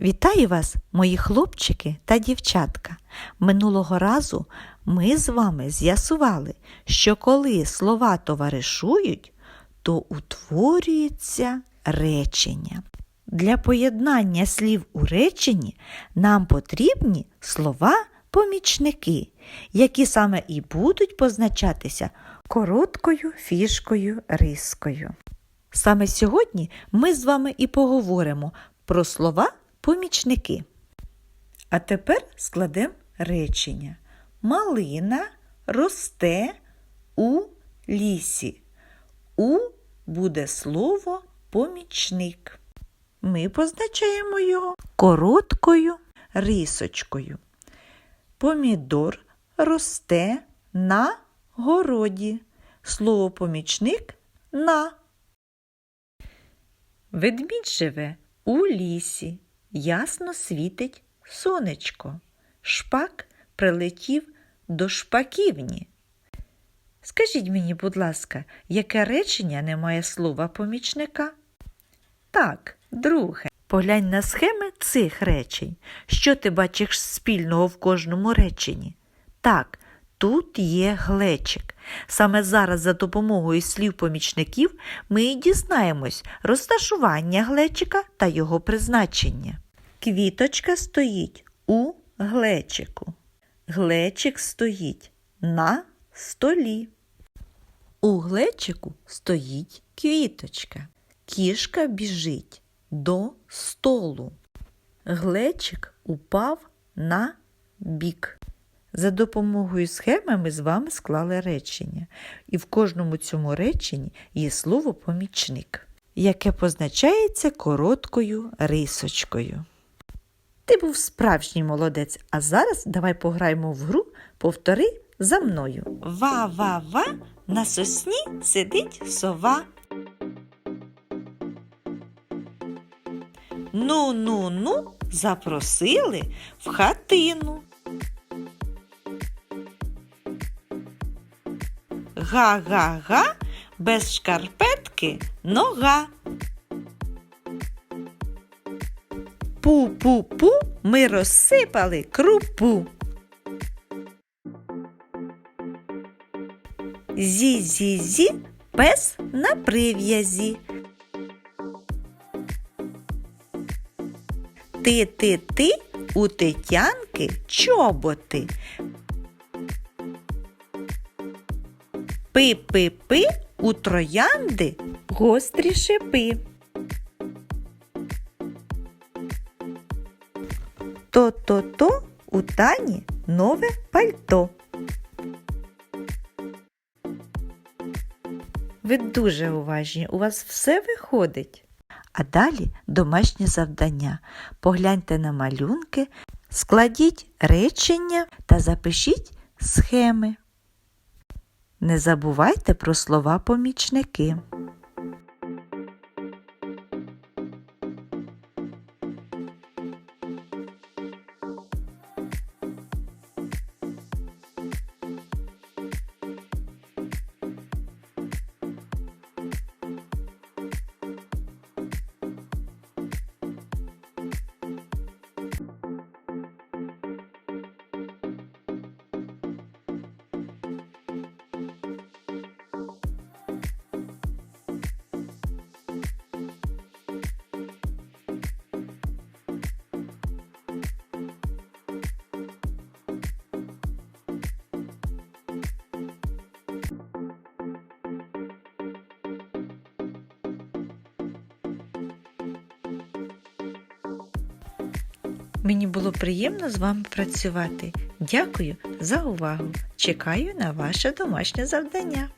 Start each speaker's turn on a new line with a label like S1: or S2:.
S1: Вітаю вас, мої хлопчики та дівчатка. Минулого разу ми з вами з'ясували, що коли слова товаришують, то утворюється речення. Для поєднання слів у реченні нам потрібні слова-помічники, які саме і будуть позначатися короткою фішкою рискою. Саме сьогодні ми з вами і поговоримо про слова помічники. А тепер складемо речення. Малина росте у лісі. У буде слово помічник. Ми позначаємо його короткою рисочкою. Помідор росте на городі. Слово помічник на. Ведмідь живе у лісі, ясно світить сонечко. Шпак прилетів до шпаківні. Скажіть мені, будь ласка, яке речення не має слова помічника? Так, друге. Поглянь на схеми цих речень. Що ти бачиш спільного в кожному реченні? Так, тут є глечик. Саме зараз за допомогою слів помічників ми і дізнаємось розташування глечика та його призначення. Квіточка стоїть у глечику. Глечик стоїть на столі. У глечику стоїть квіточка. Кішка біжить до столу. Глечик упав на бік. За допомогою схеми ми з вами склали речення, і в кожному цьому реченні є слово помічник, яке позначається короткою рисочкою. Ти був справжній молодець, а зараз давай пограємо в гру Повтори за мною. Ва-ва-ва, на сосні сидить сова. Ну-ну-ну, запросили в хатину. Га-га-га, без шкарпетки нога. Пу-пу-пу, ми розсипали крупу. Зі-зі-зі, пес на прив'язі. Ти-ти-ти, у Тетянки чоботи. Пи-пи-пи, у троянди гострі шипи. То-то-то у Тані нове пальто. Ви дуже уважні, у вас все виходить. А далі домашнє завдання. Погляньте на малюнки, складіть речення та запишіть схеми. Не забувайте про слова помічники. Мені було приємно з вами працювати. Дякую за увагу. Чекаю на ваше домашнє завдання.